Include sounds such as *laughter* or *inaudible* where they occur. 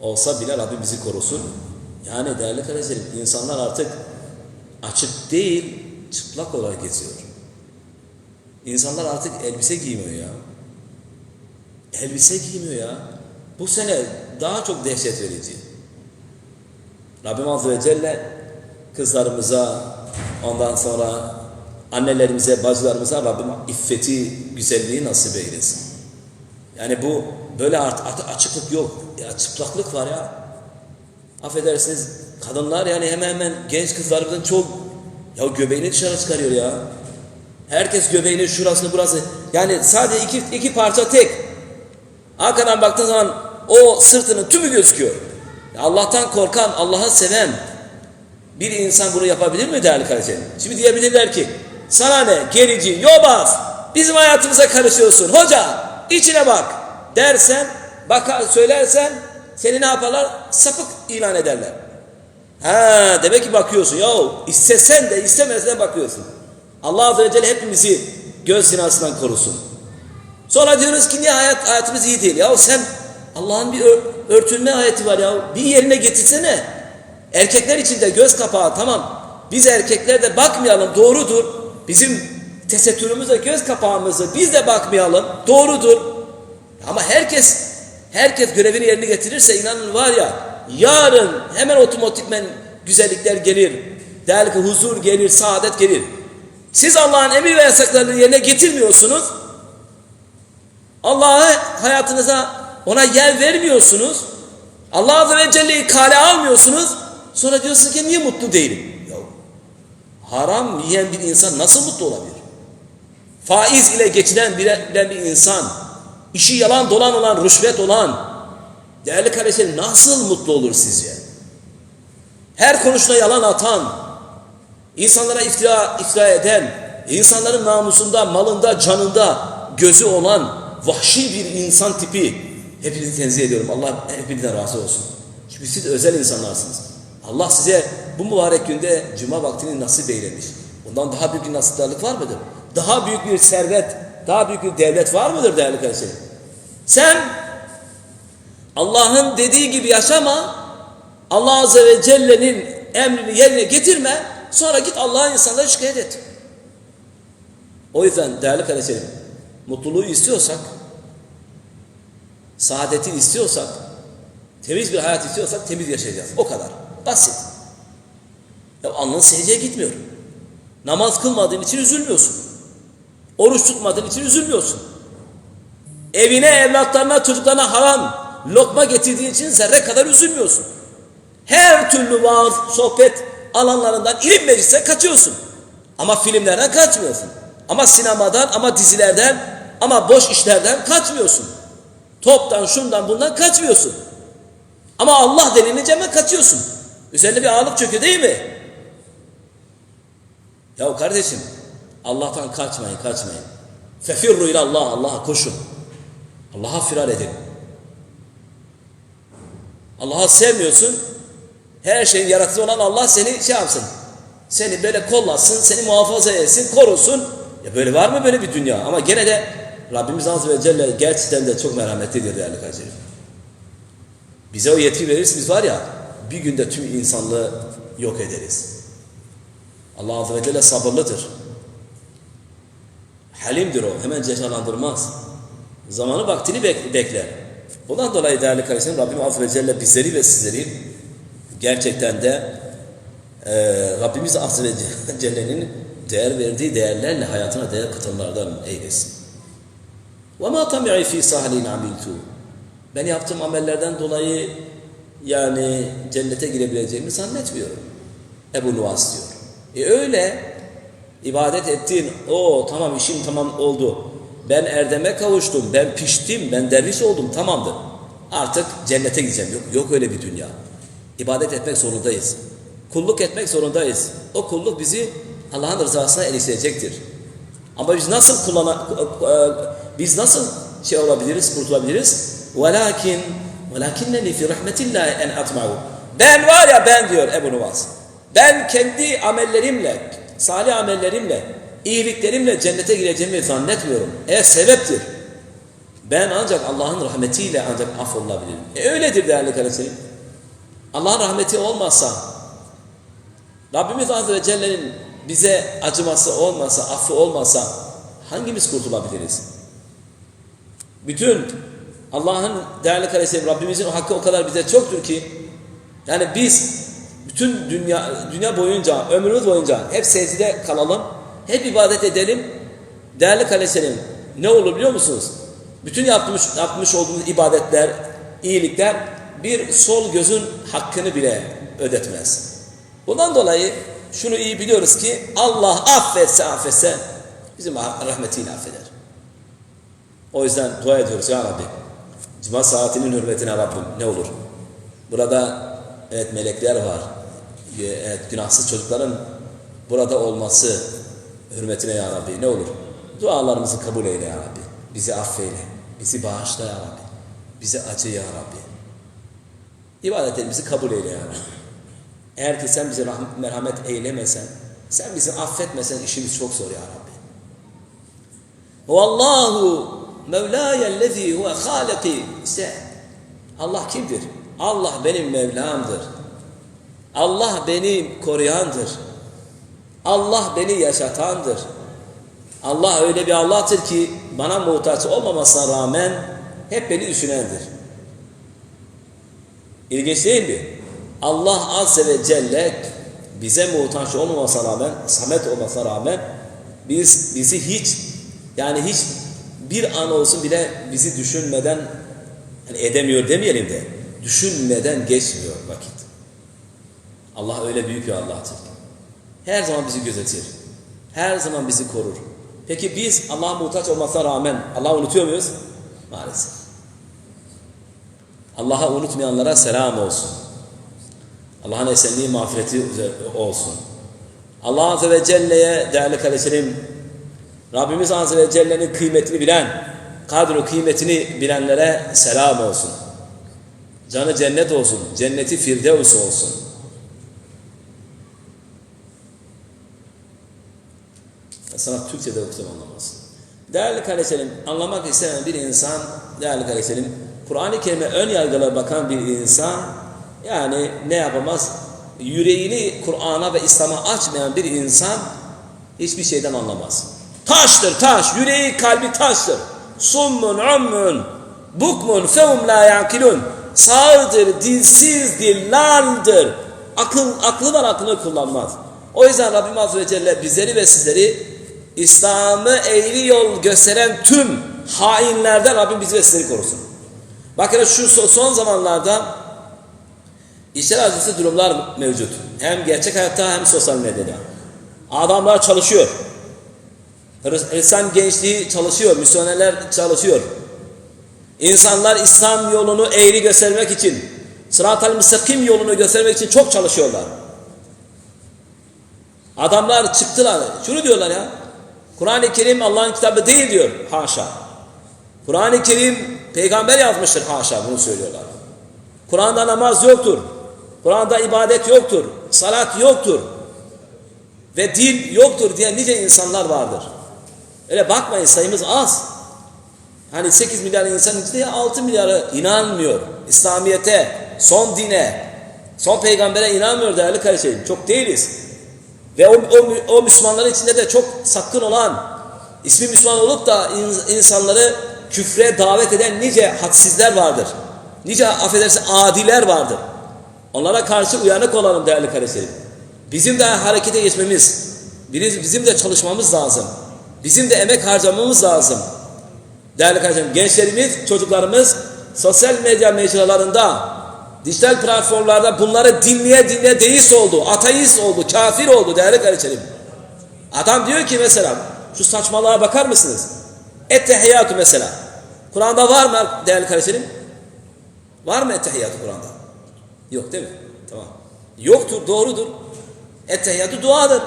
olsa bile Rabbim bizi korusun. Yani değerli kardeşlerim insanlar artık açık değil çıplak olarak geziyor. İnsanlar artık elbise giymiyor ya. Elbise giymiyor ya. Bu sene daha çok dehşet verici. Rabbim Azze ve Celle kızlarımıza, ondan sonra annelerimize, bacılarımıza Rabbim iffeti, güzelliği nasip eylesin. Yani bu böyle art, art, açıklık yok. Ya çıplaklık var ya. Affedersiniz kadınlar yani hemen hemen genç kızlarımızın çok ya göbeğini dışarı çıkarıyor ya. Herkes göbeğinin şurasını burası. Yani sadece iki, iki parça tek. Arkadan baktığın zaman o sırtının tümü gözüküyor. Allah'tan korkan, Allah'ı seven bir insan bunu yapabilir mi değerli kardeşlerim? Şimdi diyebilirler ki sana ne gerici, yobaz bizim hayatımıza karışıyorsun. Hoca içine bak dersen, baka, söylersen seni ne yaparlar? Sapık ilan ederler. Ha demek ki bakıyorsun. Ya istesen de istemezsen bakıyorsun. Allah Azze ve Celle hepimizi göz zinasından korusun. Sonra diyoruz ki niye hayat, hayatımız iyi değil? Ya sen Allah'ın bir ör, örtünme ayeti var ya. Bir yerine getirsene. Erkekler için de göz kapağı tamam. Biz erkekler de bakmayalım doğrudur. Bizim tesettürümüze göz kapağımızı biz de bakmayalım doğrudur. Ama herkes herkes görevini yerine getirirse inanın var ya yarın hemen otomatikmen güzellikler gelir. Değerli huzur gelir, saadet gelir. Siz Allah'ın emir ve yasaklarını yerine getirmiyorsunuz. Allah'ı hayatınıza ona yer vermiyorsunuz. Allah Azze ve Celle'yi kale almıyorsunuz. Sonra diyorsun ki niye mutlu değilim? Ya, haram yiyen bir insan nasıl mutlu olabilir? Faiz ile geçinen bir, bir insan, işi yalan dolan olan, rüşvet olan, değerli kardeşlerim nasıl mutlu olur sizce? Her konuşuna yalan atan, insanlara iftira, iftira eden, insanların namusunda, malında, canında gözü olan vahşi bir insan tipi. Hepinizi tenzih ediyorum. Allah hepinizden razı olsun. Çünkü siz özel insanlarsınız. Allah size bu mübarek günde cuma vaktini nasip eylemiş. Bundan daha büyük bir nasiplerlik var mıdır? Daha büyük bir servet, daha büyük bir devlet var mıdır değerli kardeşlerim? Sen Allah'ın dediği gibi yaşama, Allah Azze ve Celle'nin emrini yerine getirme, sonra git Allah'ın insanlara şikayet et. O yüzden değerli kardeşlerim, mutluluğu istiyorsak, saadeti istiyorsak, temiz bir hayat istiyorsak temiz yaşayacağız. O kadar. Basit. Ya alnın secdeye gitmiyor. Namaz kılmadığın için üzülmüyorsun. Oruç tutmadığın için üzülmüyorsun. Evine, evlatlarına, çocuklarına haram lokma getirdiğin için zerre kadar üzülmüyorsun. Her türlü vaaz, sohbet alanlarından ilim meclise kaçıyorsun. Ama filmlerden kaçmıyorsun. Ama sinemadan, ama dizilerden, ama boş işlerden kaçmıyorsun. Toptan, şundan, bundan kaçmıyorsun. Ama Allah denilince mi kaçıyorsun? Üzerine bir ağırlık çöküyor değil mi? Ya kardeşim, Allah'tan kaçmayın, kaçmayın. Fefirru ilallah, Allah'a koşun. Allah'a firar edin. Allah'ı sevmiyorsun. Her şeyin yaratıcı olan Allah seni şey yapsın. Seni böyle kollasın, seni muhafaza etsin, korusun. Ya böyle var mı böyle bir dünya? Ama gene de Rabbimiz Azze ve Celle gerçekten de çok merhametlidir değerli kardeşlerim. Bize o yetki verirse biz var ya bir günde tüm insanlığı yok ederiz. Allah Azze ve Celle sabırlıdır. Halimdir o. Hemen cezalandırmaz. Zamanı vaktini bek bekler. Bundan dolayı değerli kardeşlerim Rabbim Azze ve Celle bizleri ve sizleri gerçekten de e, Rabbimiz Azze ve *laughs* Celle'nin değer verdiği değerlerle hayatına değer katanlardan eylesin. وَمَا تَمِعِ ف۪ي سَهْلِينَ عَمِلْتُ Ben yaptığım amellerden dolayı yani cennete girebileceğimi zannetmiyorum. Ebu Nuwas diyor. E öyle ibadet ettiğin, o tamam işim tamam oldu. Ben erdeme kavuştum, ben piştim, ben derviş oldum tamamdır. Artık cennete gideceğim. Yok, yok öyle bir dünya. İbadet etmek zorundayız. Kulluk etmek zorundayız. O kulluk bizi Allah'ın rızasına eriştirecektir. Ama biz nasıl kullana, biz nasıl şey olabiliriz, kurtulabiliriz? Velakin velakinneni fi rahmetillahi en atma'u. Ben var ya ben diyor Ebu Nuvas. Ben kendi amellerimle, salih amellerimle, iyiliklerimle cennete gireceğimi zannetmiyorum. E sebeptir. Ben ancak Allah'ın rahmetiyle ancak affolabilirim. E öyledir değerli kardeşlerim. Allah'ın rahmeti olmazsa, Rabbimiz Azze ve Celle'nin bize acıması olmasa, affı olmasa hangimiz kurtulabiliriz? Bütün Allah'ın değerli kardeşlerim Rabbimizin hakkı o kadar bize çoktur ki yani biz bütün dünya dünya boyunca, ömrümüz boyunca hep secdede kalalım, hep ibadet edelim. Değerli kardeşlerim ne olur biliyor musunuz? Bütün yapmış, yapmış olduğumuz ibadetler, iyilikler bir sol gözün hakkını bile ödetmez. Bundan dolayı şunu iyi biliyoruz ki Allah affetse affetse bizim rahmetiyle affeder. O yüzden dua ediyoruz ya Rabbi. Cuma saatinin hürmetine Rabbim ne olur. Burada evet melekler var. Evet günahsız çocukların burada olması hürmetine ya Rabbi ne olur. Dualarımızı kabul eyle ya Rabbi. Bizi affeyle. Bizi bağışla ya Rabbi. Bizi acı ya Rabbi. İbadetlerimizi kabul eyle ya Rabbi. Eğer ki sen bize merhamet eylemesen, sen bizi affetmesen işimiz çok zor ya Rabbi. Vallahu Mevlâyellezî huve hâliki. İşte Allah kimdir? Allah benim Mevlam'dır. Allah beni koruyandır. Allah beni yaşatandır. Allah öyle bir Allah'tır ki bana muhtaç olmamasına rağmen hep beni düşünendir. İlginç değil mi? Allah Azze ve Celle bize muhtaç olmamasına rağmen, samet olmasına rağmen biz bizi hiç yani hiç bir an olsun bile bizi düşünmeden yani edemiyor demeyelim de düşünmeden geçmiyor vakit. Allah öyle büyük bir Allah'tır. Her zaman bizi gözetir. Her zaman bizi korur. Peki biz Allah'a muhtaç olmasına rağmen Allah'ı unutuyor muyuz? Maalesef. Allah'a unutmayanlara selam olsun. Allah'ın esenliği, mağfireti olsun. Allah Azze ve Celle'ye değerli kardeşlerim, Rabbimiz Azze ve Celle'nin kıymetini bilen, kadro kıymetini bilenlere selam olsun. Canı cennet olsun, cenneti firdevs olsun. Sana Türkçe'de okusam anlamazsın. Değerli kardeşlerim, anlamak isteyen bir insan, değerli kardeşlerim, Kur'an-ı Kerim'e ön yargıla bakan bir insan, yani ne yapamaz? Yüreğini Kur'an'a ve İslam'a açmayan bir insan hiçbir şeyden anlamaz. Taştır taş, yüreği kalbi taştır. Summun, ummun, bukmun, fehum la yakilun. Sağırdır, dilsiz, dillaldır. Akıl, aklı var aklını kullanmaz. O yüzden Rabbim Azze ve Celle bizleri ve sizleri İslam'ı eğri yol gösteren tüm hainlerden Rabbim bizi ve sizleri korusun. Bakın şu son zamanlarda işler acısı durumlar mevcut. Hem gerçek hayatta hem sosyal medyada. Adamlar çalışıyor. İnsan gençliği çalışıyor, misyonerler çalışıyor. İnsanlar İslam yolunu eğri göstermek için, sırat-ı müstakim yolunu göstermek için çok çalışıyorlar. Adamlar çıktılar. Şunu diyorlar ya. Kur'an-ı Kerim Allah'ın kitabı değil diyor. Haşa. Kur'an-ı Kerim peygamber yazmıştır. Haşa bunu söylüyorlar. Kur'an'da namaz yoktur. Kur'an'da ibadet yoktur. Salat yoktur. Ve dil yoktur diye nice insanlar vardır. Öyle bakmayın sayımız az. Hani 8 milyar insan içinde 6 milyarı inanmıyor. İslamiyet'e, son dine, son peygambere inanmıyor değerli kardeşlerim. Çok değiliz. Ve o, o, o Müslümanların içinde de çok sakın olan, ismi Müslüman olup da insanları küfre davet eden nice hadsizler vardır. Nice affedersin adiler vardır. Onlara karşı uyanık olalım değerli kardeşlerim. Bizim de harekete geçmemiz, bizim de çalışmamız lazım. Bizim de emek harcamamız lazım. Değerli kardeşlerim, gençlerimiz, çocuklarımız sosyal medya mecralarında, dijital platformlarda bunları dinleye dinleye deist oldu, ateist oldu, kafir oldu değerli kardeşlerim. Adam diyor ki mesela, şu saçmalığa bakar mısınız? Ettehiyyatü mesela. Kur'an'da var mı değerli kardeşlerim? Var mı ettehiyyatü Kur'an'da? Yok değil mi? Tamam. Yoktur, doğrudur. Ettehiyyatü duadır.